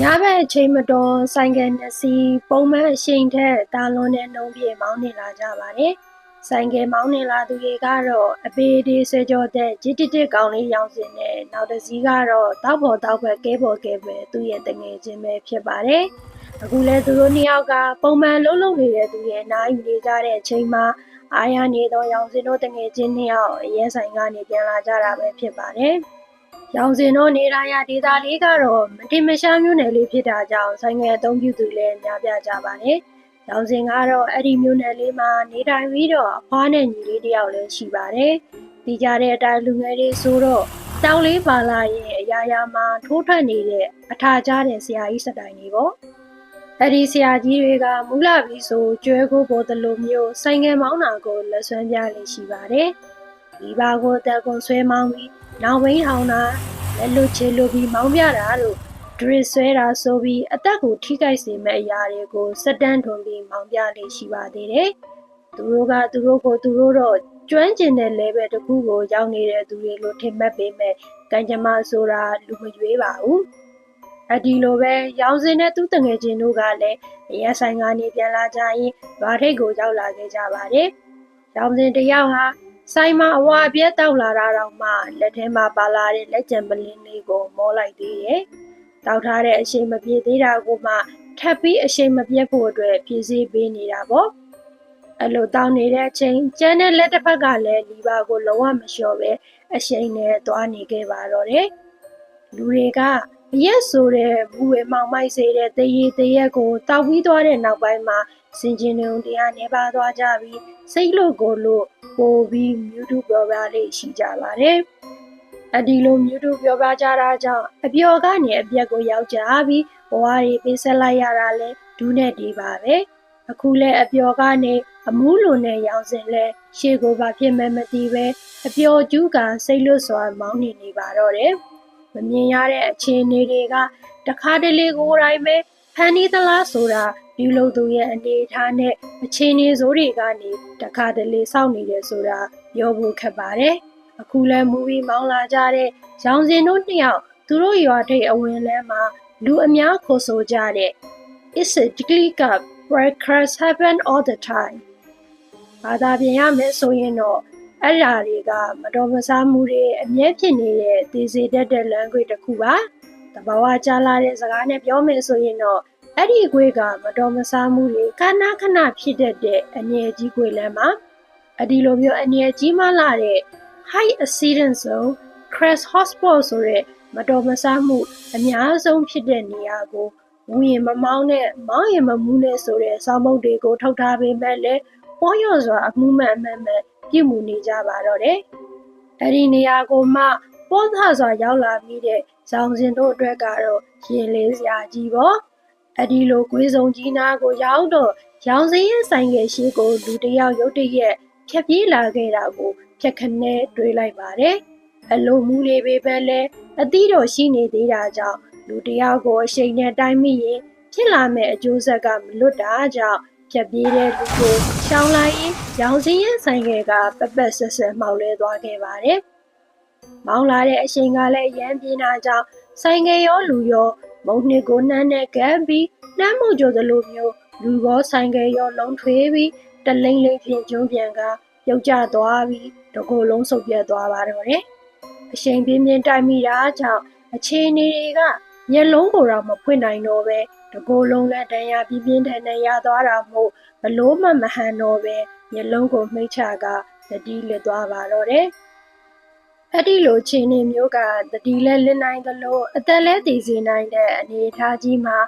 ညဘက်အချိန်မတော်ဆိုင်ကယ်နှစ်စီးပုံမှန်အရှိန်ထက်တာလွန်တဲ့နှုံးပြေမောင်းနေလာကြပါတယ်။ဆိုင်ကယ်မောင်းနေလာသူတွေကတော့အပေဒီဆွဲကြောတဲ့ဂျစ်တစ်တစ်ကောင်လေးရောင်စင်နဲ့နောက်တစ်စီးကတော့တောက်ပေါ်တောက်ဘက်ကဲပေါ်ကဲပဲသူ့ရဲ့တငယ်ချင်းပဲဖြစ်ပါတယ်။အခုလဲသူတို့နှစ်ယောက်ကပုံမှန်လုံးလုံးနေတဲ့သူရဲ့နားယူနေကြတဲ့အချိန်မှာအားရနေသောရောင်စင်တို့တငယ်ချင်းနှစ်ယောက်အရဲဆိုင်ကနေပြန်လာကြတာပဲဖြစ်ပါတယ်။ ရောင်စင်တို့နေရရဒေတာလေးကတော့မတင်မရှားမျိုးနယ်လေးဖြစ်တာကြောင့်ဆိုင်ငယ်အသုံးပြုသူလည်းများပြားကြပါတယ်။ရောင်စင်ကတော့အဲ့ဒီမျိုးနယ်လေးမှာနေထိုင်ပြီးတော့အဖွားနဲ့ညီလေးတစ်ယောက်လည်းရှိပါတယ်။ဒီကြတဲ့အတိုင်းလူငယ်လေးဆိုတော့တောင်လေးပါလာရဲ့အရာရာမှာထိုးထွက်နေတဲ့အထာကြတဲ့ဆရာကြီးစတိုင်ကြီးပေါ့။အဲ့ဒီဆရာကြီးတွေကမူလာပြီးဆိုကျွဲကိုပေါ်တလိုမျိုးဆိုင်ငယ်မောင်းတာကိုလက်ဆွမ်းပြလေးရှိပါတယ်။ဒီပါကိုတက်ကုံဆွဲမောင်းပြီး နောက်ဝင်းထောင်တာလက်လွတ်ချေလိုပြီးမောင်းပြတာတို့ဒရစ်ဆွဲတာဆိုပြီးအသက်ကိုထိခိုက်စေမဲ့အရာတွေကိုစက်တန်းထွန်ပြီးမောင်းပြလေးရှိပါသေးတယ်။သူတို့ကသူတို့ကိုသူတို့တော့ကျွမ်းကျင်တဲ့ level တစ်ခုကိုရောက်နေတဲ့သူတွေလို့ထင်မှတ်ပေမဲ့ကံကြမ္မာဆိုတာလူမရွေးပါဘူး။အဒီလိုပဲရောင်စင်တဲ့သူတငယ်ချင်းတို့ကလည်းအရက်ဆိုင်ကနေပြန်လာကြရင်ဘာထိတ်ကိုရောက်လာခဲ့ကြပါတယ်။ရောင်စင်တစ်ယောက်ဟာ ဆိုင်မှာအဝါအပြက်တောက်လာတာတော့မှလက်ထဲမှာပါလာတဲ့လက်ကျန်ပလင်းလေးကိုမောလိုက်သေးတယ်။တောက်ထားတဲ့အချိန်မပြေသေးတာကိုမှထပ်ပြီးအချိန်မပြတ်ဖို့အတွက်ဖြည့်ဆည်းပေးနေတာပေါ့။အဲ့လိုတောင်းနေတဲ့အချိန်ကျန်တဲ့လက်တစ်ဖက်ကလည်းလီပါကိုလုံးဝမလျှော့ပဲအရှိန်နဲ့သွားနေခဲ့ပါတော့တယ်။လူတွေကအရက်ဆိုတဲ့ဘူဝဲမောင်မိုက်စေတဲ့တရေတရက်ကိုတောက်ပြီးသွားတဲ့နောက်ပိုင်းမှာစင်ကျင်တုံတရားနေပါသွားကြပြီးစိတ်လို့ကိုလို့ ပိုပြီးမြူတူပြောပြလေးရှိကြပါတယ်။အဒီလိုမြူတူပြောပြကြတာကြောင့်အပျော်ကနေအပြက်ကိုရောက်ကြပြီးဘဝတွေပေးဆက်လိုက်ရတာလဲဒူးနဲ့ဒီပါပဲ။အခုလဲအပျော်ကနေအမူးလိုနဲ့ရောင်စင်လဲရှေ့ကိုပါဖြစ်မဲ့မသိပဲအပျော်ကျူးကစိတ်လွတ်စွာမောင်းနေနေပါတော့တယ်။မမြင်ရတဲ့အခြေအနေတွေကတခါတလေကိုယ်တိုင်ပဲဖန်နီးသလားဆိုတာ ပြုလုပ်သူရဲ့အနေအထားနဲ့အခြေအနေဆိုးတွေကနေတခါတလေစောင့်နေတယ်ဆိုတာပြောဖို့ခက်ပါတယ်။အခုလဲမူဗီမောင်းလာကြတဲ့ရောင်စင်တို့နှစ်ယောက်သူတို့ရွာထိပ်အဝင်လမ်းမှာလူအများခေါ်ဆိုကြတဲ့ It's a tickly cup where cracks happen all the time ဘာသာပြန်ရမယ်ဆိုရင်တော့အဲ့ဓာတွေကမတော်မဆမှုတွေအမြဲဖြစ်နေတဲ့သေစေတတ်တဲ့ language တစ်ခုပါတဘာဝကြားလာတဲ့စကားနဲ့ပြောမယ်ဆိုရင်တော့ အဲ့ဒီခွေးကမတော်မဆမှုတွေခဏခဏဖြစ်တတ်တဲ့အငြယ်ကြီးခွေလမ်းမှာအဒီလိုမျိုးအငြယ်ကြီးမှလာတဲ့ high accident zone crash hotspot ဆိုတဲ့မတော်မဆမှုအများဆုံးဖြစ်တဲ့နေရာကိုဝူရင်မမောင်းနဲ့မောင်းရင်မမူးနဲ့ဆိုတဲ့စောင်းမုတ်တွေကိုထုတ်ထားပေးမဲ့လေပေါ်ရော့စွာအမှုမှန်အမှန်မှန်ပြုမှုနေကြပါတော့တယ်။အဲ့ဒီနေရာကိုမှပေါ်ထစွာရောက်လာပြီးတဲ့ဇောင်စင်တို့အတွက်ကတော့ရင်လေးစရာကြီးပေါ့။ အဲ့ဒီလိုကွေးစုံကြီးနာကိုရောက်တော့ရောင်စင်ရဲ့ဆိုင်ငယ်ရှိကိုလူတစ်ယောက်ရုတ်တရက်ဖြတ်ပြေးလာခဲ့တာကိုဖြတ်ခနဲတွေးလိုက်ပါတယ်။အလုံးမူလေးပဲပဲလဲအသီးတော်ရှိနေသေးတာကြောင့်လူတစ်ယောက်ကိုအချိန်နဲ့တိုင်းမိရင်ဖြစ်လာမဲ့အကျိုးဆက်ကမလွတ်တာကြောင့်ဖြတ်ပြေးတဲ့လူကိုရှောင်းလိုက်ရင်ရောင်စင်ရဲ့ဆိုင်ငယ်ကပက်ပက်ဆက်ဆက်မှောက်လဲသွားခဲ့ပါတယ်။မောင်းလာတဲ့အချိန်ကလည်းရမ်းပြင်းတာကြောင့်ဆိုင်ငယ်ရောလူရော မုံနှစ်ကိုနှမ်းနဲ့ကပ်ပြီးနှမ်းမှုကြိုသလိုမျိုးလူရောဆိုင်ငယ်ရောလုံးထွေးပြီးတလိမ့်လိမ့်ဖြင့်ကျုံးပြန်ကပြုတ်ကျသွားပြီးတကိုယ်လုံးဆုပ်ပြတ်သွားပါတော့တယ်။အချိန်ပြင်းပြင်းတိုက်မိတာကြောင့်အခြေအနေတွေကမျက်လုံးကိုတော့မဖွင့်နိုင်တော့ပဲတကိုယ်လုံးလည်းတန်ရာပြင်းပြင်းထန်ထန်ရသွားတာမို့ဘလို့မှမဟန်တော့ပဲမျက်လုံးကိုမှိတ်ချကတတိလစ်သွားပါတော့တယ်။ အဲ့ဒီလိုခြေနေမျိုးကတတိလဲလစ်နိုင်သလိုအသက်လဲတည်စေနိုင်တဲ့အနေအထားကြီးမှာ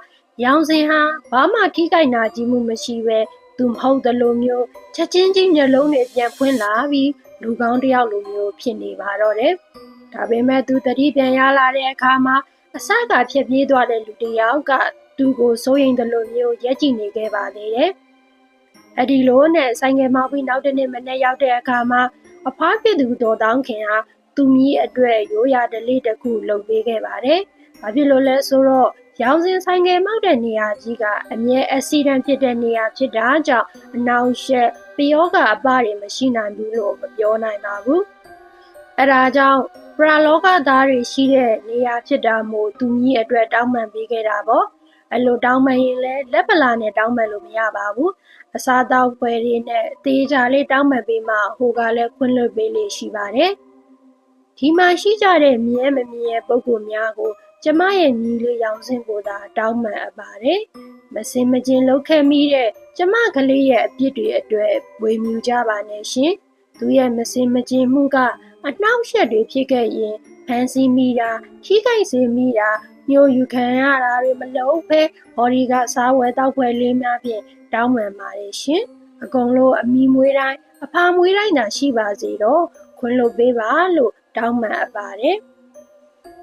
ရောင်စင်ဟာဘာမှထိခိုက်နာကြီးမှုမရှိပဲသူမဟုတ်သလိုမျိုးချက်ချင်းချင်းမျက်လုံးတွေပြန်ဖွင့်လာပြီးလူကောင်းတစ်ယောက်လိုမျိုးဖြစ်နေပါတော့တယ်။ဒါပေမဲ့သူတတိပြန်ရလာတဲ့အခါမှာအစကဖြစ်ပြေးသွားတဲ့လူတစ်ယောက်ကသူ့ကိုစိုးရိမ်သလိုမျိုးရက်ကြည့်နေခဲ့ပါသေးတယ်။အဒီလိုနဲ့ဆိုင်ငယ်မောင်းပြီးနောက်တစ်နေ့မနေ့ရောက်တဲ့အခါမှာအဖွားဖြစ်သူတော်တောင်းခင်ဟာ သူမီးအတွက်ရိုးရာဒလေးတစ်ခုလုပ်ပေးခဲ့ပါတယ်။ဘာဖြစ်လို့လဲဆိုတော့ရောင်စင်ဆိုင်ငယ်မောက်တဲ့နေရာကြီးကအမြဲအက်ဆီဒန့်ဖြစ်တဲ့နေရာဖြစ်တာကြောင့်အနောက်ရှက်ပျောကအပတွေမရှိနိုင်ဘူးလို့မပြောနိုင်ပါဘူး။အဲဒါကြောင့်ပရာလောကသားတွေရှိတဲ့နေရာဖြစ်တာမို့သူကြီးအတွက်တောင်းပန်ပေးခဲ့တာပေါ့အဲ့လိုတောင်းပန်ရင်လည်းလက်ပလာနဲ့တောင်းပန်လို့မရပါဘူးအစားအသောက်ပွဲတွေနဲ့အသေးချာလေးတောင်းပန်ပေးမှဟိုကလည်းခွင့်လွှတ်ပေးလို့ရှိပါတယ် ဒီမှာရှိကြတဲ့မြဲမမြဲပုံကိုများကို ကျမရဲ့ညီလေးရောင်စင်ကိုသာတောင်းပန်အပ်ပါတယ်မစင်မကျင်လုပ်ခဲ့မိတဲ့ကျမကလေးရဲ့အပြစ်တွေအတွက်ဝေမြူကြပါနဲ့ရှင်သူရဲ့မစင်မကျင်မှုကအနှောက်အယှက်တွေဖြစ်ခဲ့ရင်ဖန်စီမိတာထိခိုက်စေမိတာညှို့ယူခံရတာတွေမလုပ်ဘဲဟော်ဒီကစားဝဲတောက်ပွဲလေးများဖြင့်တောင်းပန်ပါတယ်ရှင်အကုန်လုံးအမိမွေးတိုင်းအဖာမွေးတိုင်းသာရှိပါစေတော့ခွင့်လွှတ်ပေးပါလို့ တောင်းပန်အပ်ပါတယ်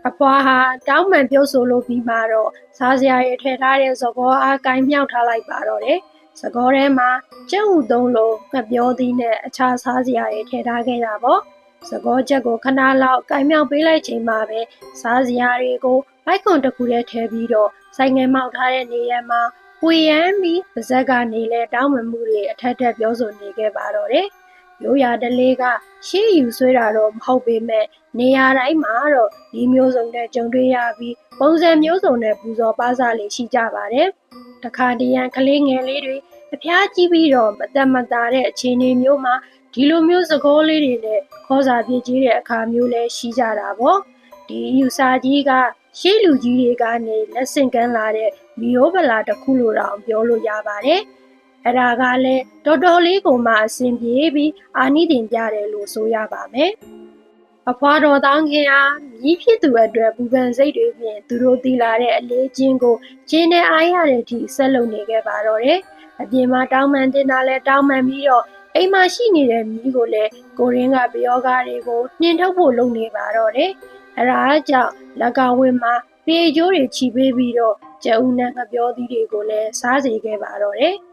အဖွားဟာတောင်းပန်ပြောဆိုလို့ပြီးမှတော့စားစရာတွေထည့်ထားတဲ့သဘောအားကိုင်းမြောက်ထားလိုက်ပါတော့တယ်။သကောထဲမှာကျုပ်ဥသုံးလုံးငှက်ပြောသီးနဲ့အခြားစားစရာတွေထည့်ထားခဲ့တာပေါ့။သကောချက်ကိုခဏလောက်ကိုင်းမြောက်ပေးလိုက်ချိန်မှာပဲစားစရာတွေကိုဘိုက်ကွန်တစ်ခုထဲထည့်ပြီးတော့ဆိုင်ငယ်မောက်ထားတဲ့နေရာမှာပွေရမ်းပြီးပါဇက်ကနေလဲတောင်းပန်မှုတွေအထက်ထက်ပြောဆိုနေခဲ့ပါတော့တယ်။ ရိုးရာတလေးကရှေ့ယူဆွဲတာတော့မဟုတ်ပေမဲ့နေရာတိုင်းမှာတော့ဒီမျိုးစုံနဲ့ကြုံတွေ့ရပြီးပုံစံမျိုးစုံနဲ့ပူဇော်ပါးစားလေးရှိကြပါတယ်။တခါတရံကလေးငယ်လေးတွေအဖျားကြီးပြီးတော့မသက်မသာတဲ့အခြေအနေမျိုးမှာဒီလိုမျိုးသကောလေးတွေနဲ့ခေါ်စာပြည့်ကြီးတဲ့အခါမျိုးလည်းရှိကြတာပေါ့။ဒီယူစာကြီးကရှေးလူကြီးတွေကနေလက်ဆင့်ကမ်းလာတဲ့မီယိုဗလာတစ်ခုလိုတောင်ပြောလို့ရပါတယ်။ အဲ့ဒါကလည်းတော်တော်လေးကိုမှအဆင်ပြေပြီးအာနိသင်ပြတယ်လို့ဆိုရပါမယ်။အဖွာတော်တောင်းခင်အားမြည်ဖြစ်သူအတွက်ပူပန်စိတ်တွေဖြင့်သူတို့တည်လာတဲ့အလေးချင်းကိုကျင်းနဲ့အားရတဲ့အထိဆက်လုပ်နေခဲ့ပါတော့တယ်။အပြင်မှာတောင်းပန်တင်တာလဲတောင်းပန်ပြီးတော့အိမ်မှာရှိနေတဲ့မြည်ကိုလည်းကိုရင်းကပယောဂါတွေကိုနှင်ထုတ်ဖို့လုပ်နေပါတော့တယ်။အဲဒါကြောင့်လက်ကဝင်းမှာပေကျိုးတွေချီပေးပြီးတော့ကျအုပ်နဲ့ငပြောသီးတွေကိုလည်းစားစေခဲ့ပါတော့တယ်။အ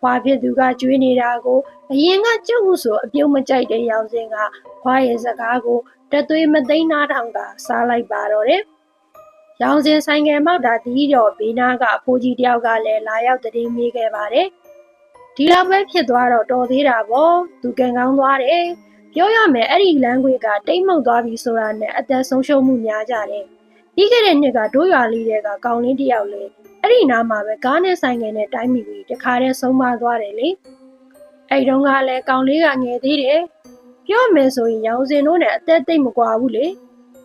ဖွာဖြစ်သူကကျွေးနေတာကိုအရင်ကကျုပ်ဟုဆိုအပြုံးမကြိုက်တဲ့ရောင်စင်ကဖွာရဲ့စကားကိုတသွေးမသိမ်းနာထောင်ကစားလိုက်ပါတော့တယ်။ရောင်စင်ဆိုင်ငယ်မောက်တာတီးတော့ဘေးနာကအဖိုးကြီးတယောက်ကလည်းလာရောက်တည်မေးခဲ့ပါတယ်။ဒီလောက်ပဲဖြစ်သွားတော့တော်သေးတာပေါ့။သူကန်ကောင်းသွားတယ်။ပြောရမယ်အဲ့ဒီလမ်းခွေကတိတ်မှုတ်သွားပြီဆိုတာနဲ့အသက်ဆုံးရှုံးမှုများကြတယ်။ပြီးခဲ့တဲ့နှစ်ကဒိုးရွာလေးတွေကကောင်းလေးတယောက်လေ အဲ့ဒီနားမှာပဲကားနဲ့ဆိုင်ငယ်နဲ့တိုင်းမိပြီးတခါတည်းဆုံးမသွားတယ်လေ။အဲ့တုန်းကလည်းကောင်းလေးကငယ်သေးတယ်။ပြောမယ်ဆိုရင်ရောင်စင်တို့နဲ့အသက်သိမ့်မကွာဘူးလေ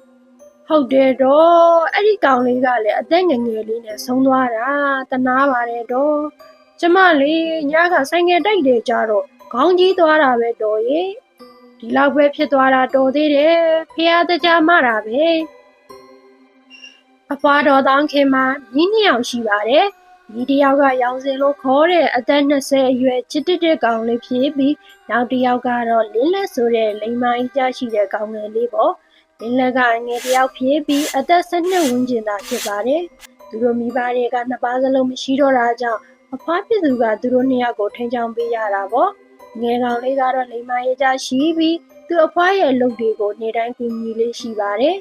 ။ဟုတ်တယ်တော့အဲ့ဒီကောင်လေးကလည်းအသက်ငယ်ငယ်လေးနဲ့ဆုံးသွားတာတနာပါတယ်တော့ကျမလေးညကဆိုင်ငယ်တိုက်တယ်ကြတော့ခေါင်းကြီးသွားတာပဲတော်ရဲ့ဒီလောက်ပဲဖြစ်သွားတာတော်သေးတယ်ဖះတကြမတာပဲ အဖွာတော်တောင်းခင်မှာညီးနှစ်ယောက်ရှိပါတယ်ဒီတယောက်ကရောင်စင်လို့ခေါ်တဲ့အသက်20အရွယ်ချစ်တစ်တဲ့ကောင်လေးဖြစ်ပြီးနောက်တစ်ယောက်ကတော့လင်းလက်ဆိုတဲ့လိမ္မာကြီးကြရှိတဲ့ကောင်ငယ်လေးပေါ့လင်းလက်ကငယ်တယောက်ဖြစ်ပြီးအသက်12ဝန်းကျင်သာဖြစ်ပါတယ်သူတို့မိဘတွေကနှစ်ပါးစလုံးမရှိတော့တာကြောင့်အဖွားဖြစ်သူကသူတို့နှစ်ယောက်ကိုထိန်းချောင်းပေးရတာပေါ့ငယ်ကောင်လေးကတော့လိမ္မာရေးကြရှိပြီးသူ့အဖွားရဲ့အလုပ်တွေကိုနေတိုင်းကူညီလေးရှိပါတယ်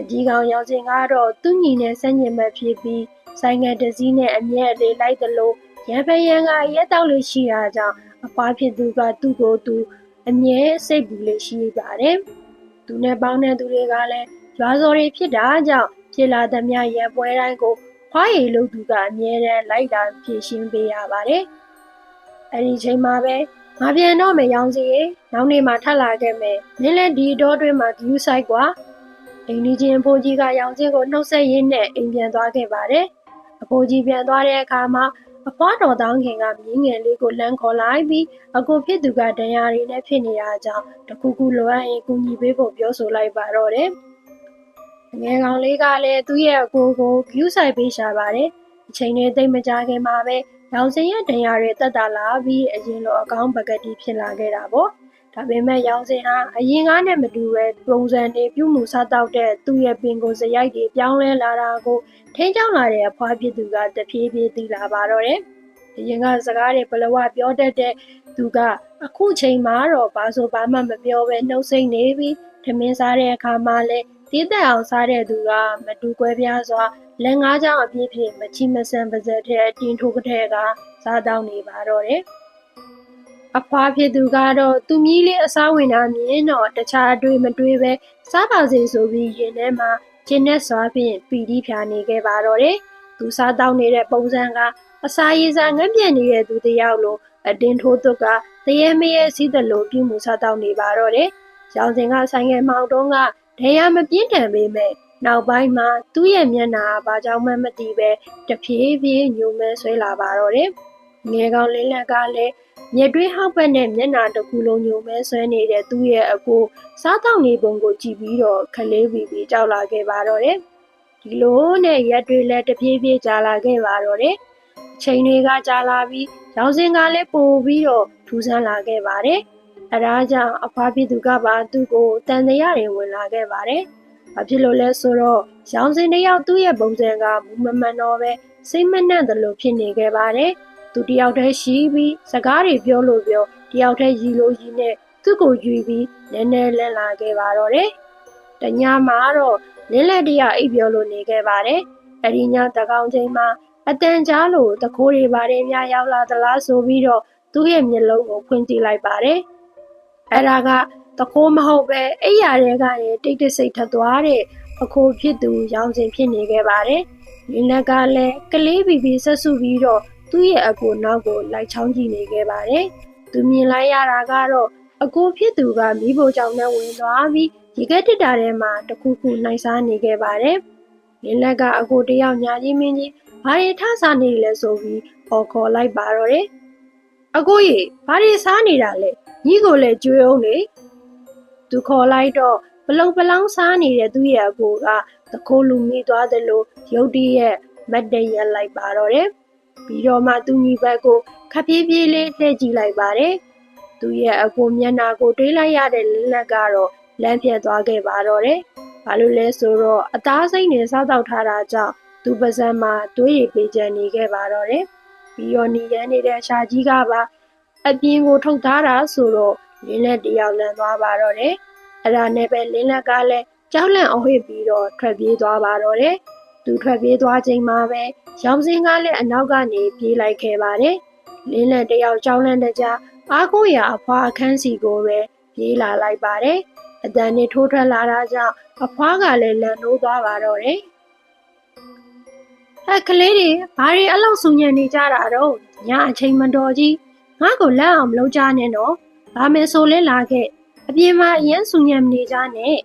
အကြီးကောင်ရောင်စင်ကတော့သူ့ညီနဲ့ဆက်ညင်မဲ့ဖြစ်ပြီးဆိုင်ငယ်တစ်စီးနဲ့အမြဲအလေးလိုက်သလိုရံဖရန်ကရက်တောက်လေးရှိတာကြောင့်အဖွားဖြစ်သူကသူ့ကိုသူအမြဲစိတ်ပူလေးရှိပါတယ်။သူနဲ့ပေါင်းတဲ့သူတွေကလည်းရွာစော်တွေဖြစ်တာကြောင့်ဖြစ်လာသမျှရံပွဲတိုင်းကိုဖွားရည်လို့သူကအမြဲတမ်းလိုက်တာဖြည့်ရှင်းပေးရပါတယ်။အဲဒီချိန်မှာပဲငါပြန်တော့မယ်ရောင်စီရေနောက်နေ့မှထပ်လာခဲ့မယ်မင်းလည်းဒီတော့တွင်းမှာ view site ကွာ အိမ်ကြီးချင်းအဖိုးကြီးကရောင်စင်းကိုနှုတ်ဆက်ရင်းနဲ့အိမ်ပြန်သွားခဲ့ပါတယ်အဖိုးကြီးပြန်သွားတဲ့အခါမှာအဖွားတော်တောင်းခင်ကမြင်းငယ်လေးကိုလမ်းခေါ်လိုက်ပြီးအကိုဖြစ်သူကဒဏ်ရာတွေနဲ့ဖြစ်နေတာကြောင့်တခုခုလိုအပ်ရင်ကူညီပေးဖို့ပြောဆိုလိုက်ပါတော့တယ်ငယ်ကောင်လေးကလည်းသူ့ရဲ့အကိုကို view site ပေးရှာပါတယ်အချိန်နဲ့တိတ်မကြခင်မှာပဲရောင်စင်ရဲ့ဒဏ်ရာတွေတက်တာလာပြီးအရင်လိုအကောင်းပကတိဖြစ်လာခဲ့တာပေါ့ ဒါပေမဲ့ရောင်စင်ဟာအရင်ကနဲ့မတူပဲပုံစံတွေပြုမှုစားတောက်တဲ့သူ့ရဲ့ပင်ကိုယ်စရိုက်တွေပြောင်းလဲလာတာကိုထိန်းချောင်းလာတဲ့အဖွားဖြစ်သူကတဖြည်းဖြည်းသိလာပါတော့တယ်အရင်ကစကားတွေဘလဝပြောတတ်တဲ့သူကအခုချိန်မှာတော့ဘာဆိုဘာမှမပြောပဲနှုတ်ဆက်နေပြီးထမင်းစားတဲ့အခါမှာလည်းတီးသက်အောင်စားတဲ့သူကမတူကွဲပြားစွာလက်ငါးချောင်းအပြည့်ဖြင့်မချီမဆန်ပါဇက်ထဲအတင်းထိုးကတဲ့ကစားတောင်းနေပါတော့တယ်။ အဖွားဖြစ်သူကတော့သူမီးလေးအစားဝင်တာမြင်တော့တခြားအတွေ့မတွေ့ပဲစားပါစေဆိုပြီးရင်ထဲမှာကျင်းနဲ့စွာဖြင့်ပီတိဖြာနေခဲ့ပါတော့တယ်။သူစားတောက်နေတဲ့ပုံစံကအစာရည်စာငတ်ပြတ်နေတဲ့သူတစ်ယောက်လိုအတင်းထိုးသွက်ကတရေမရဲစီးတယ်လို့ပြုမှုစားတောက်နေပါတော့တယ်။ရောင်စင်ကဆိုင်ငယ်မောင်တုံးကဒရမပြင်းထန်ပေမဲ့နောက်ပိုင်းမှာသူ့ရဲ့မျက်နှာဘာကြောင့်မှမသိပဲတဖြည်းဖြည်းညှို့မဲဆွဲလာပါတော့တယ်။ ငယ်ကောင်လေးလက်ကလည်းမြက်တွေးဟောက်ပတ်နဲ့မျက်နှာတစ်ခုလုံးညိုမဲဆွဲနေတဲ့သူ့ရဲ့အကိုစားတောက်နေပုံကိုကြည့်ပြီးတော့ခလေးပြီးပြီးကြောက်လာခဲ့ပါတော့တယ်။ဒီလိုနဲ့ရက်တွေလည်းတပြေးပြေးကြာလာခဲ့ပါတော့တယ်။အချိန်တွေကကြာလာပြီးရောင်စင်ကလည်းပိုပြီးတော့ထူးဆန်းလာခဲ့ပါတယ်။အဲဒါကြောင့်အဖွားဖြစ်သူကပါသူ့ကိုတန်တရားတွေဝင်လာခဲ့ပါတယ်။ဘာဖြစ်လို့လဲဆိုတော့ရောင်စင်တယောက်သူ့ရဲ့ပုံစံကမူမမှန်တော့ပဲစိတ်မနှံ့တယ်လို့ဖြစ်နေခဲ့ပါတယ်။ သူတယောက်တည်းရှိပြီးစကားတွေပြောလို့ပြောတယောက်တည်းရီလို့ရီနဲ့သူ့ကိုယူပြီးနည်းနည်းလန့်လာခဲ့ပါတော့တယ်။တညမှာတော့လင်းလက်တရအိပ်ပြောလို့နေခဲ့ပါတယ်။အဲဒီညတကောင်ချိန်မှာအတန်ကြားလို့တခိုးတွေပါတယ်များရောက်လာသလားဆိုပြီးတော့သူ့ရဲ့မျက်လုံးကိုဖွင့်ကြည့်လိုက်ပါတယ်။အဲဒါကတခိုးမဟုတ်ပဲအိယာတွေကရဲ့တိတ်တဆိတ်ထသွားတဲ့အခိုးဖြစ်သူရောင်စင်ဖြစ်နေခဲ့ပါတယ်။လင်းလက်ကလည်းကလေးဘီဘီဆက်စုပြီးတော့ သူ့ရဲ့အကိုနောက်ကိုလိုက်ချောင်းကြည့်နေခဲ့ပါတယ်။သူမြင်လိုက်ရတာကတော့အကိုဖြစ်သူကမိဖို့ကြောင့်နဲ့ဝင်သွားပြီးရေကက်တစ်တာထဲမှာတခုခုနှိုက်စားနေခဲ့ပါတယ်။လင်းလက်ကအကိုတယောက်ညာကြီးမင်းကြီးဘာတွေထစားနေလဲဆိုပြီးခေါ်ခေါ်လိုက်ပါတော့တယ်။အကိုကြီးဘာတွေစားနေတာလဲညီကိုလည်းကြွေးအောင်လေ။သူခေါ်လိုက်တော့ပလုံပလောင်းစားနေတဲ့သူ့ရဲ့အကိုကသခိုးလူမိသွားတယ်လို့ရုတ်တရက်မတ်တရက်လိုက်ပါတော့တယ်။ ပြီးတော့မှသူညီဘက်ကိုခပ်ပြေးပြေးလေးလှည့်ကြည့်လိုက်ပါတယ်။သူရဲ့အကိုမျက်နှာကိုတွေးလိုက်ရတဲ့လင်းလက်ကတော့လမ်းပြတ်သွားခဲ့ပါတော့တယ်။ဘာလို့လဲဆိုတော့အသားစိတ်နဲ့စားတော့ထားတာကြောင့်သူပါဇက်မှာတွေးရပေကြံနေခဲ့ပါတော့တယ်။ပြီးတော့နေရန်နေတဲ့ရှာကြီးကပါအပြင်ကိုထုတ်ထားတာဆိုတော့လင်းလက်တယောက်လန်သွားပါတော့တယ်။အဲ့ဒါနဲ့ပဲလင်းလက်ကလည်းကြောက်လန့်အောင်ဟစ်ပြီးတော့ထွက်ပြေးသွားပါတော့တယ်။သူထွက်ပြေးသွားချိန်မှာပဲ ရောင်စင်းကလည်းအနောက်ကနေပြေးလိုက်ခဲ့ပါတယ်။လင်းလက်တယောက်ကြောင်းလန့်တကြအားကိုရအဖွားအခန်းစီကိုပဲပြေးလာလိုက်ပါတယ်။အတန်နဲ့ထိုးထွက်လာတာကြောင့်အဖွားကလည်းလန်နိုးသွားပါတော့တယ်။အဲကလေးတွေဘာတွေအလောက်ဆူညံနေကြတာတော့ညအချိန်မတော်ကြီးငါ့ကိုလက်အောင်မလုပ်ကြနဲ့နော်။ဘာမယ်ဆိုလဲလာခဲ့အပြင်မှာအရင်ဆူညံနေကြနဲ့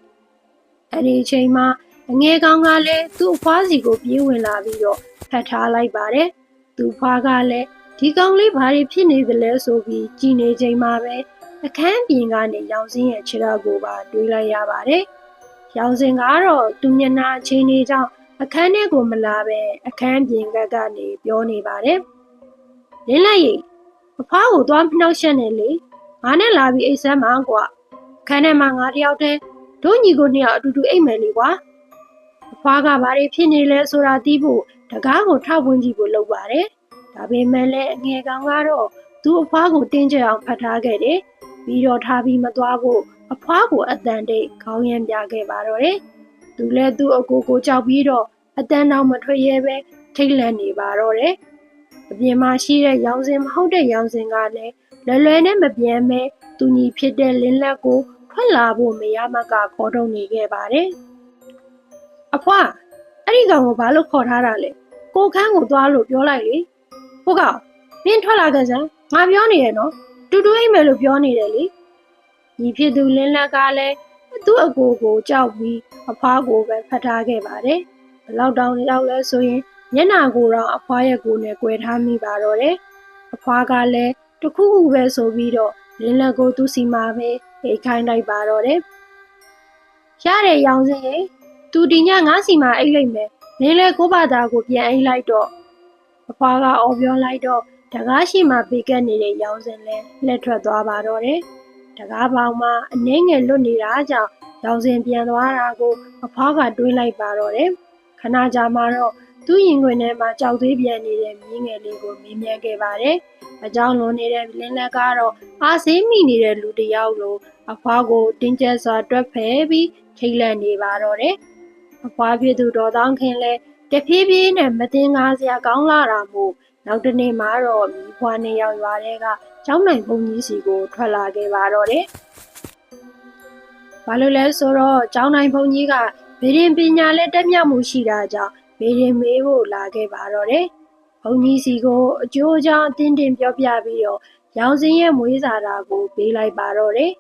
။အဲ့ဒီအချိန်မှာအငယ်ကောင်ကလည်းသူ့အဖွားစီကိုပြေးဝင်လာပြီးတော့ ဖတ်ထားလိုက်ပါတယ်။သူ့ဖွားကလည်းဒီကောင်လေးဘာတွေဖြစ်နေသလဲဆိုပြီးကြည်နေချိန်မှာပဲအခန်းပြင်ကနေရောင်စင်းရဲ့ခြေထောက်ကိုပါတွေးလိုက်ရပါတယ်။ရောင်စင်းကတော့သူမျက်နှာအခြေအနေကြောင့်အခန်းထဲကိုမလာပဲအခန်းပြင်ကကနေပြောနေပါတယ်။လင်းလိုက်ရိအဖွားကိုသွားနှောက်ရှက်နေလေငါနဲ့လာပြီးအိတ်ဆမ်းမှာကွာအခန်းထဲမှာငါတယောက်တည်းတို့ညီကိုနှစ်ယောက်အတူတူအိတ်မယ်လေကွာ။အဖွားကဘာတွေဖြစ်နေလဲဆိုတာသိဖို့ တကားကိုထောက်ပွင့်ကြည့်ဖို့လုပ်ပါတယ်။ဒါပေမဲ့လည်းအငယ်ကောင်ကတော့သူ့အဖွားကိုတင်းကျပ်အောင်ဖတ်ထားခဲ့တယ်။ပြီးတော့ထားပြီးမသွားဖို့အဖွားကိုအတန်တိတ်ခေါင်းရမ်းပြခဲ့ပါတော့တယ်။သူလည်းသူ့အကိုကိုကြောက်ပြီးတော့အတန်တော့မထွက်ရဲပဲထိတ်လန့်နေပါတော့တယ်။အပြင်မှာရှိတဲ့ရောင်စင်မဟုတ်တဲ့ရောင်စင်ကလည်းလွယ်လွယ်နဲ့မပြောင်းမဲသူညီဖြစ်တဲ့လင်းလက်ကိုထွက်လာဖို့မရမကခေါ်ထုတ်နေခဲ့ပါတယ်။အဖွားအဲ့ဒီကောင်ကိုဘာလို့ခေါ်ထားတာလဲ ကိုခန်းကိုသွားလို့ပြောလိုက်လေဟုတ်ကောင်မင်းထွက်လာကြစမ်းငါပြောနေရနော်တူတူအိမ်မယ်လို့ပြောနေတယ်လေညီဖြစ်သူလင်းလက်ကလည်းသူ့အကိုကိုကြောက်ပြီးအဖွားကိုပဲဖတ်ထားခဲ့ပါတယ်ဘလောက်တောင်ရောက်လဲဆိုရင်မျက်နာကိုတော့အဖွားရဲ့ကိုနဲ့꿰ထားမိပါတော့တယ်အဖွားကလည်းတခုခုပဲဆိုပြီးတော့လင်းလက်ကိုသူ့စီမှာပဲအိတ်ခိုင်းလိုက်ပါတော့တယ်ရတဲ့ရောင်စင်ရဲ့သူဒီညငါးစီမှာအိတ်လိုက်မယ်။ နင်းလဲကိုဘာသာကိုပြန်အိတ်လိုက်တော့အဖွားကအော်ပြောလိုက်တော့တကားရှိမှပေးကက်နေတဲ့ရောင်စင်လဲလက်ထွက်သွားပါတော့တယ်။တကားပေါင်းမှာအနှင်းငယ်လွတ်နေတာကြောင့်ရောင်စင်ပြန်သွားတာကိုအဖွားကတွေးလိုက်ပါတော့တယ်။ခဏကြာမှတော့သူ့ရင်ခွင်ထဲမှာကြောက်သေးပြန်နေတဲ့မြင်းငယ်လေးကိုမေးမြန်းခဲ့ပါတယ်။အကြောင်းလွန်နေတဲ့လင်းလက်ကတော့အာဆေးမိနေတဲ့လူတစ်ယောက်လိုအဖွားကိုတင်းကျပ်စွာတွက်ဖဲပြီးထိတ်လန့်နေပါတော့တယ်။ အဖွားဖြစ်သူဒေါ်တောင်းခင်လဲတဖြည်းဖြည်းနဲ့မတင်ကားစရာကောင်းလာတာမို့နောက်တစ်နေ့မှာတော့မိဖွားနှစ်ယောက်ရွာထဲကကျောင်းနိုင်ဘုံကြီးစီကိုထွက်လာခဲ့ပါတော့တယ်။ဘာလို့လဲဆိုတော့ကျောင်းနိုင်ဘုံကြီးကဗေဒင်ပညာနဲ့တက်မြောက်မှုရှိတာကြောင့်ဗေဒင်မေးဖို့လာခဲ့ပါတော့တယ်။ဘုံကြီးစီကိုအကျိုးအကြောင်းအတင်းတင်းပြောပြပြီးတော့ရောင်စင်းရဲ့မွေးစာတာကိုပေးလိုက်ပါတော့တယ်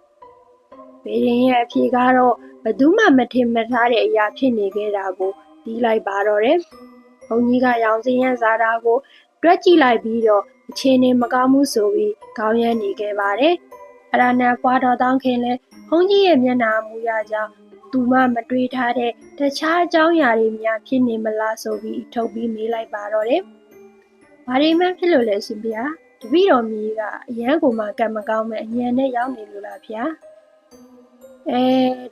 ။ဗေဒင်ရဲ့အဖြေကတော့ ဘယ်သူမှမထင်မှတ်ထားတဲ့အရာဖြစ်နေခဲ့တာကိုတီးလိုက်ပါတော့တယ်။ဘုံကြီးကရောင်စင်းရဲ့စာတာကိုတွက်ကြည့်လိုက်ပြီးတော့အခြေအနေမကောင်းမှုဆိုပြီးခေါင်းရမ်းနေခဲ့ပါတယ်။အရနဲ့ပွားတော်တောင်းခင်လဲဘုန်းကြီးရဲ့မျက်နှာမူရကြောင့်သူမမတွေးထားတဲ့တခြားအကြောင်းအရာတွေများဖြစ်နေမလားဆိုပြီးထုတ်ပြီးမေးလိုက်ပါတော့တယ်။ဘာတွေမှဖြစ်လို့လဲရှင်ဗျာ။တပည့်တော်မီးကအရန်ကိုမှကံမကောင်းမဲ့အညံနဲ့ရောက်နေလို့လားဗျာ။ အဲ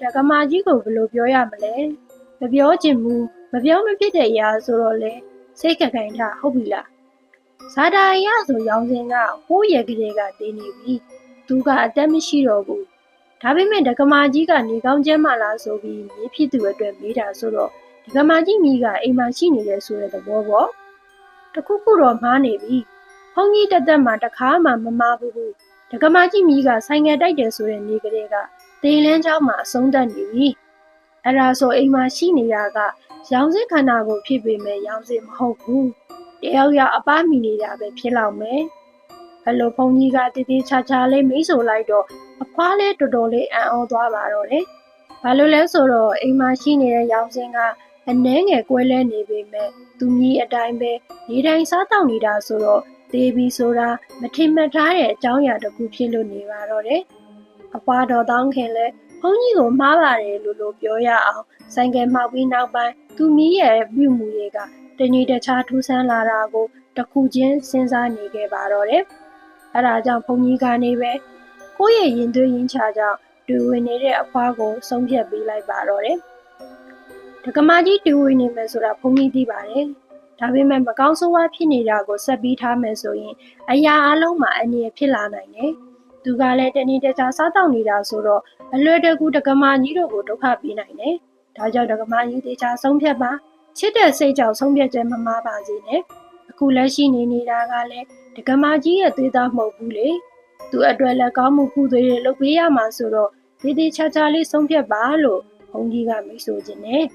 ဒကမာကြီးကိုဘယ်လိုပြောရမလဲ။မပြောချင်ဘူးမပြောမဖြစ်တဲ့အရာဆိုတော့လေစိတ်ကခိုင်ထားဟုတ်ပြီလား။ဇာတာရဆိုရောင်စင်ကဟိုးရကလေးကတည်နေပြီ။သူကအသက်မရှိတော့ဘူး။ဒါပေမဲ့ဒကမာကြီးကနေကောင်းကျမ်းမလားဆိုပြီးမြေဖြစ်သူအတွက်မေးတာဆိုတော့ဒကမာကြီးမိကအိမ်မှာရှိနေတယ်ဆိုတဲ့သဘောပေါ့။တခုခုတော့မှားနေပြီ။ဘုန်းကြီးတက်တက်မှတခါမှမမာဘူးဘူး။ဒကမာကြီးမိကဆိုင်ငယ်တိုက်တယ်ဆိုတဲ့နေကလေးက တေလန်းเจ้าမှာအဆုံးသတ်နေပြီ။အဲ့ဒါဆိုအိမ်မှာရှိနေတာကရောင်စင်ခန္ဓာကိုဖြစ်ပေမဲ့ရောင်စင်မဟုတ်ဘူး။တယောက်ယောက်အပားမိနေတာပဲဖြစ်လောက်မယ်။အဲ့လိုဘုန်းကြီးကတည်တည်ချာချာလေးမိတ်ဆိုလိုက်တော့အဖွားလေးတော်တော်လေးအံ့ဩသွားပါတော့တယ်။ဘာလို့လဲဆိုတော့အိမ်မှာရှိနေတဲ့ရောင်စင်ကအနှဲငယ်ကွဲလဲနေပေမဲ့သူမြည်အတိုင်းပဲနေတိုင်းစားတောက်နေတာဆိုတော့တေးပြီးဆိုတာမထင်မှတ်ထားတဲ့အကြောင်းအရာတစ်ခုဖြစ်လို့နေပါတော့တယ်။ အဖွားတော်တောင်းခင်လဲဘုန်းကြီးကိုမှားပါတယ်လို့လို့ပြောရအောင်ဆိုင်ကယ်မှောက်ပြီးနောက်ပိုင်းသူမြည်ရဲ့ပြုမှုတွေကတဏီတခြားထူးဆန်းလာတာကိုတစ်ခုချင်းစဉ်းစားနေခဲ့ပါတော့တယ်။အဲဒါကြောင့်ဘုန်းကြီးကနေပဲကိုယ့်ရဲ့ရင်သွေးရင်ချကြောင့်တူဝင်နေတဲ့အဖွားကိုဆုံးဖြတ်ပေးလိုက်ပါတော့တယ်။ဒကမာကြီးတူဝင်နေမယ်ဆိုတာဘုန်းကြီးသိပါတယ်။ဒါပေမဲ့မကောင်းဆိုးဝါးဖြစ်နေတာကိုဆက်ပြီးထားမယ်ဆိုရင်အရာအလုံးမှာအနည်းဖြစ်လာနိုင်တယ်။ သူကလည်းတဏီတခြားစားတောက်နေတာဆိုတော့အလွယ်တကူဒကမာကြီးတို့ကိုဒုက္ခပေးနိုင်တယ်။ဒါကြောင့်ဒကမာကြီးတေချာဆုံးဖြတ်ပါချစ်တဲ့စိတ်ကြောင့်ဆုံးဖြတ်ချက်မမှားပါစေနဲ့။အခုလက်ရှိနေနေတာကလည်းဒကမာကြီးရဲ့သွေးသားမဟုတ်ဘူးလေ။သူအတွက်လည်းကောင်းမှုကုသိုလ်တွေလုပ်ပေးရမှာဆိုတော့ဒီဒီချာချာလေးဆုံးဖြတ်ပါလို့ဘုန်းကြီးကမိတ်ဆိုခြင်းနဲ့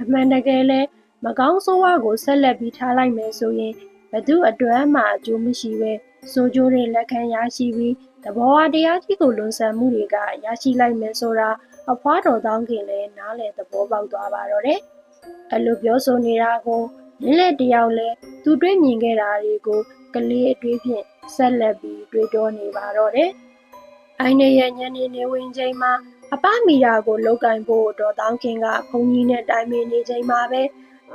အမှန်တကယ်လဲမကောင်းဆိုးဝါးကိုဆက်လက်ပြီးထားလိုက်မယ်ဆိုရင်ဘသူအတွက်မှအကျိုးမရှိပဲစိုးကျိုးတွေလက်ခံရရှိပြီး တဘောဝတရားကြီးကိုလွန်ဆန်မှုတွေကရရှိလိုက်မယ်ဆိုတာအဖွားတော်တောင်းခင်လည်းနားလည်သဘောပေါက်သွားပါတော့တယ်။အဲ့လိုပြောဆိုနေတာကိုလင်းလက်တယောက်လည်းသူတွေ့မြင်ခဲ့တာတွေကိုကလေးအတွေ့ဖြင့်ဆက်လက်ပြီးတွေးတောနေပါတော့တယ်။အိုင်နေရဲ့ညနေနေဝင်ချိန်မှာအပမီရာကိုလောက်ကင်ဖို့တော်တောင်းခင်ကဘုန်းကြီးနဲ့တိုင်ပင်နေချိန်မှာပဲ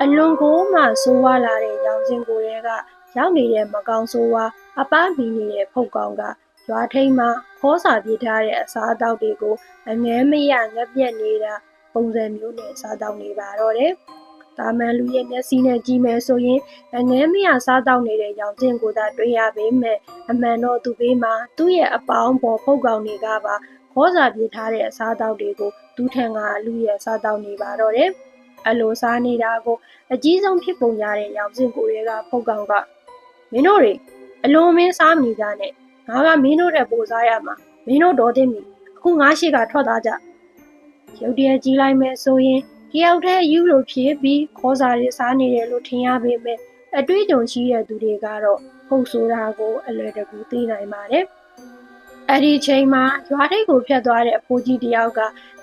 အလွန်ကိုမှဆိုးဝါးလာတဲ့ရောင်စင်ကိုတွေကရောက်နေတဲ့မကောင်ဆိုးဝါးအပမီနေတဲ့ဖုတ်ကောင်က ရွာထိပ်မှာခေါ်စာပြထားတဲ့အစားအသောက်တွေကိုအငဲမရငက်ပြက်နေတာပုံစံမျိုးနဲ့စားတောက်နေပါတော့တယ်။တာမန်လူရဲ့မျက်စိနဲ့ကြည့်မယ်ဆိုရင်အငဲမရစားတောက်နေတဲ့ရောင်ကျင့်ကိုသာတွေ့ရပေမဲ့အမှန်တော့သူဘေးမှာသူ့ရဲ့အပေါင်းပေါ်ဖုတ်ကောင်တွေကပါခေါ်စာပြထားတဲ့အစားအသောက်တွေကိုသူ့ထံကလူရဲ့စားတောက်နေပါတော့တယ်။အလိုစားနေတာကိုအကြီးဆုံးဖြစ်ပုံရတဲ့ရောင်ကျင့်ကိုတွေကဖုတ်ကောင်ကမင်းတို့တွေအလုံးမင်းစားမနေကြနဲ့ ငါကမင်းတို့တဲ့ပိုစားရမှာမင်းတို့တော်သိပြီအခုငါရှိကထွက်သွားကြရုတ်တရက်ကြီးလိုက်မယ်ဆိုရင်တယောက်တည်းယူလို့ဖြစ်ပြီးခေါ်စာတွေစားနေတယ်လို့ထင်ရပေမဲ့အတွေ့အကြုံရှိတဲ့သူတွေကတော့ဟုတ်ဆိုတာကိုအလွယ်တကူသိနိုင်ပါတယ်အဲ့ဒီချိန်မှာရွာထိပ်ကိုဖြတ်သွားတဲ့အဖိုးကြီးတယောက်က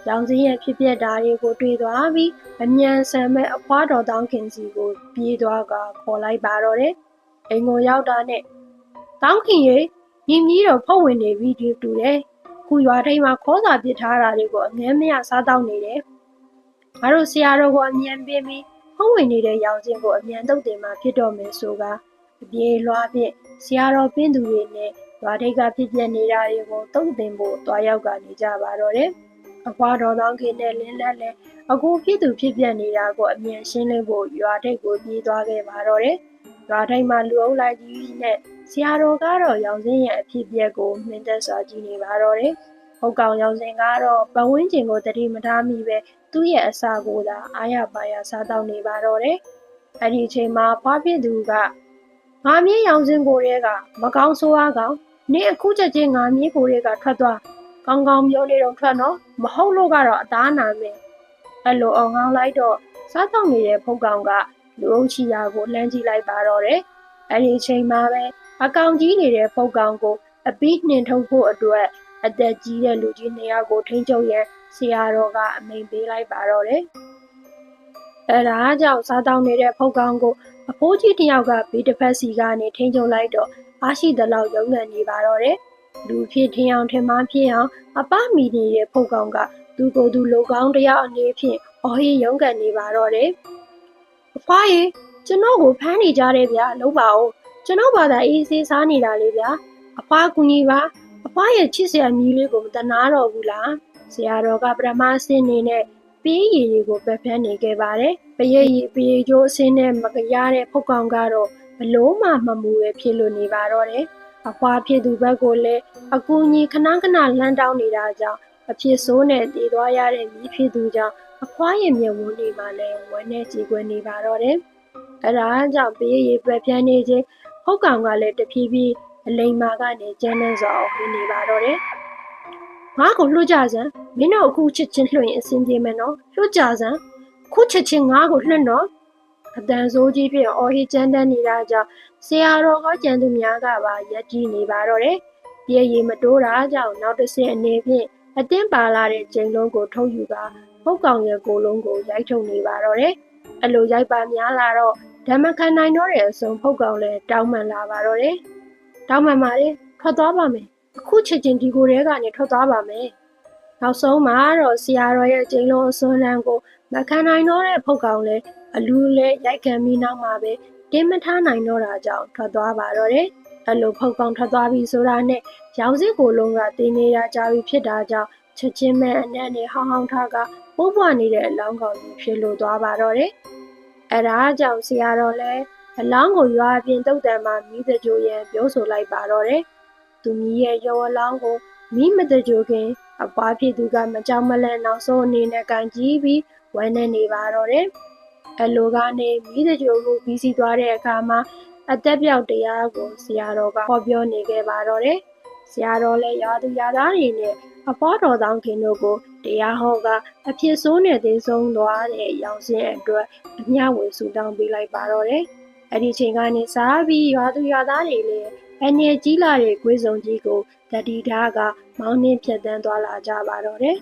ရောင်စင်းရဲ့ဖြစ်ပျက်တာတွေကိုတွေ့သွားပြီးအမြန်ဆန်မဲ့အဖွားတော်တောင်းခင်စီကိုပြေးသွားကခေါ်လိုက်ပါတော့တယ်။အိမ်ကိုရောက်တာနဲ့တောင်းခင်ရေ ညီမီးတော့ဖုတ်ဝင်နေပြီးဒီတူတယ်။ခုရွာထိပ်မှာခေါ်စာပစ်ထားတာတွေကိုအငဲမရစားတောက်နေတယ်။ငါတို့ဆရာတော်ကအမြန်ပေးပြီးဖုတ်ဝင်နေတဲ့ရောင်စင်းကိုအမြန်တုတ်တင်မှဖြစ်တော့မယ်ဆိုကအပြေလွှားဖြင့်ဆရာတော်ပင်းသူတွေနဲ့ရွာထိပ်ကဖြစ်ပြနေတာတွေကိုတုတ်တင်ဖို့တွားရောက်ကနေကြပါတော့တယ်။အဖွားတော်တောင်းခင်နဲ့လင်းလက်လည်းအခုဖြစ်သူဖြစ်ပြနေတာကိုအမြန်ရှင်းလင်းဖို့ရွာထိပ်ကိုပြေးသွားခဲ့ပါတော့တယ်။ရွာထိပ်မှာလူအုပ်လိုက်ကြီးနဲ့ ဆရာတော်ကတော့ရောင်စင်းရဲ့အဖြစ်ပြက်ကိုမြင်သက်စွာကြည့်နေပါတော့တယ်။ဟုတ်ကောင်ရောင်စင်းကတော့ပဝင်းကျင်ကိုတတိမထားမိပဲသူ့ရဲ့အစာကိုသာအာရပါရစားတော့နေပါတော့တယ်။အဲ့ဒီအချိန်မှာဖွားပြသူကငငါမြေးရောင်စင်ကိုတွေကမကောင်းဆိုးအားကောင်နင်းအခုချက်ချင်းငါမြေးကိုတွေကထွက်သွားကောင်းကောင်းပြောနေတော့ထွက်နော်မဟုတ်လို့ကတော့အသားနာမယ်အဲ့လိုအောင်ငောင်းလိုက်တော့စားတော့နေတဲ့ဖုတ်ကောင်ကလူအုပ်ချီယာကိုလှမ်းကြည့်လိုက်ပါတော့တယ်အဲ့ဒီအချိန်မှာပဲ အကောင်ကြီးနေတဲ့ဖုတ်ကောင်ကို အပီးနှင်ထုတ်ဖို့အတွက်အသက်ကြီးတဲ့လူကြီးနှစ်ယောက်ကိုထိန်းချုပ်ရန်ဆရာတော်ကအမိန်ပေးလိုက်ပါတော့တယ်အဲ့ဒါကြောင့်စားတော့နေတဲ့ဖုတ်ကောင်ကိုအဖိုးကြီးတစ်ယောက်ကဘေးတစ်ဖက်စီကနေထိန်းချုပ်လိုက်တော့အားရှိသလောက်ရုံးကန်နေပါတော့တယ်။လူဖြစ်ထင်အောင်ထင်မှားဖြစ်အောင်အပမီနေတဲ့ဖုတ်ကောင်ကသူ့ကိုယ်သူလူကောင်းတစ်ယောက်အနေဖြင့်အော်ဟစ်ရုံးကန်နေပါတော့တယ်။အဖွားရေကျွန်တော်ကိုဖမ်းနေကြတယ်ဗျာလုံးပါဦး ကျွန်တော်ဘာသာအေးဆေးစားနေတာလေဗျာအဖွားကူညီပါအဖွားရဲ့ချစ်စရာမြည်လေးကိုမတနာတော့ဘူးလားဆရာတော်ကပရမအစင်းနေနဲ့ပေးရည်တွေကိုပက်ဖမ်းနေခဲ့ပါတယ်ပရိတ်ရည်ပရိတ်ကျိုးအစင်းနဲ့မကရတဲ့ဖုတ်ကောင်ကတော့ဘလို့မှမမူပဲဖြစ်လို့နေပါတော့တယ်အဖွားဖြစ်သူဘက်ကိုလည်းအကူအညီခဏခဏလမ်းတောင်းနေတာကြောင့်အဖြစ်ဆိုးနဲ့တည်သွားရတဲ့မိဖြစ်သူကြောင့်အဖွားရဲ့မျက်ဝန်းတွေမှာလည်းဝမ်းနဲ့ကြေကွဲနေပါတော့တယ်အဲဒါကြောင့်ပရိတ်ရည်ပက်ဖမ်းနေခြင်း ဖုတ်ကောင်ကလည်းတဖြည်းဖြည်းအလိမ်မာကနေကျန်းနှံစွာအောင်ဝင်နေပါတော့တယ်ငါ့ကိုလွှတ်ကြစမ်းမင်းတို့အခုချက်ချင်းလွှတ်ရင်အဆင်ပြေမယ်နော်လွှတ်ကြစမ်းခုချက်ချင်းငါ့ကိုလွှတ်နော်အတန်ဆိုးကြီးဖြင့်အော်ဟစ်ကျန်းတန်းနေတာကြောင့်ဆရာတော်ကကြံသူများကပါရက်ကြီးနေပါတော့တယ်ပြည့်ရည်မတိုးတာကြောင့်နောက်တစ်ဆင့်အနေဖြင့်အတင်းပါလာတဲ့ကျိန်လုံးကိုထုတ်ယူပါပုတ်ကောင်ရဲ့ကိုယ်လုံးကိုရိုက်ထုတ်နေပါတော့တယ်အဲ့လိုရိုက်ပါများလာတော့ ဓမ္မခံနိုင်တော့တဲ့အစုံဖုတ်ကောင်လည်းတောင်းပန်လာပါတော့တယ်တောင်းပန်ပါလေထွက်သွားပါမယ်အခုချက်ချင်းဒီကိုယ်ထဲကနေထွက်သွားပါမယ်နောက်ဆုံးမှာတော့ဆရာတော်ရဲ့ကျိန်လုံးအစွန်းလန်းကိုမခံနိုင်တော့တဲ့ဖုတ်ကောင်လည်းအလူလဲရိုက်ခံပြီးနောက်မှာပဲတင်းမထားနိုင်တော့တာကြောင့်ထွက်သွားပါတော့တယ်အဲ့လိုဖုတ်ကောင်ထွက်သွားပြီဆိုတာနဲ့ရောင်စစ်ကိုလုံးကတင်းနေတာကြာပြီဖြစ်တာကြောင့်ချက်ချင်းမဲ့အနက်နဲ့ဟောင်းဟောင်းထားကပိုးပွားနေတဲ့အလောင်းကောင်ကြီးဖြစ်လို့သွားပါတော့တယ် အဲ့ဒါကြောင့်ဆရာတော်လည်းအလောင်းကိုရွာပြင်တုတ်တံမှာမိသကြိုရန်ပြောဆိုလိုက်ပါတော့တယ်သူမီးရဲ့ရောအလောင်းကိုမိမတကြိုခင်အပွားဖြစ်သူကမကြောက်မလန့်နောက်ဆုံးအနေနဲ့ကန်ကြည့်ပြီးဝမ်းနဲ့နေပါတော့တယ်။အလိုကနေမိတကြိုကိုပြီးစီးသွားတဲ့အခါမှာအသက်ပြောက်တရားကိုဆရာတော်ကဟောပြောနေခဲ့ပါတော့တယ်။ဆရာတော်လည်းရာသူရာသားတွေနဲ့ အပွားတော်တောင်းခင်တို့ကိုတရားဟောကအဖြစ်ဆိုးနဲ့သိဆုံးသွားတဲ့ရောင်စင်းအတွက်အမျှဝေဆူတောင်းပေးလိုက်ပါတော့တယ်။အဲ့ဒီချိန်ကနေစားပြီးရွာသူရွာသားတွေလည်းအနေကြီးလာတဲ့ကွေးစုံကြီးကိုတတိထားကမောင်းနှင်းဖြတ်တန်းသွားလာကြပါတော့တယ်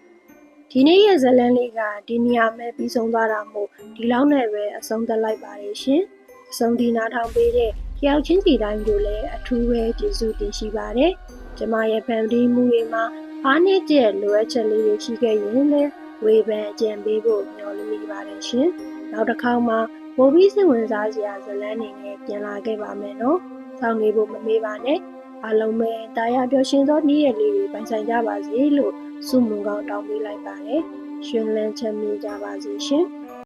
။ဒီနေ့ရဲ့ဇလန်းလေးကဒီနေရာမဲ့ပြီးဆုံးသွားတာမို့ဒီလောက်နဲ့ပဲအဆုံးသတ်လိုက်ပါတယ်ရှင်။အဆုံးဒီနာထောင်ပေးတဲ့တယောက်ချင်းစီတိုင်းကိုလည်းအထူးပဲကျေးဇူးတင်ရှိပါတယ်။ ကျမရဲ့ family မူတွေမှာအားနည်းတဲ့လိုအပ်ချက်လေးတွေရှိခဲ့ရင်လည်းဝေဖန်အကြံပေးဖို့မျှော်လင့်မိပါတယ်ရှင်။နောက်တစ်ခေါက်မှာပိုပြီးစိတ်ဝင်စားစရာဇလန်းတွေနဲ့ပြန်လာခဲ့ပါမယ်နော်။စောင့်နေဖို့မမေ့ပါနဲ့။အားလုံးပဲတာယာပျော်ရွှင်သောနေ့ရက်လေးတွေပိုင်ဆိုင်ကြပါစေလို့ဆုမွန်ကောင်းတောင်းပေးလိုက်ပါတယ်။ရှင်လန်းချမ်းမြေ့ကြပါစေရှင်။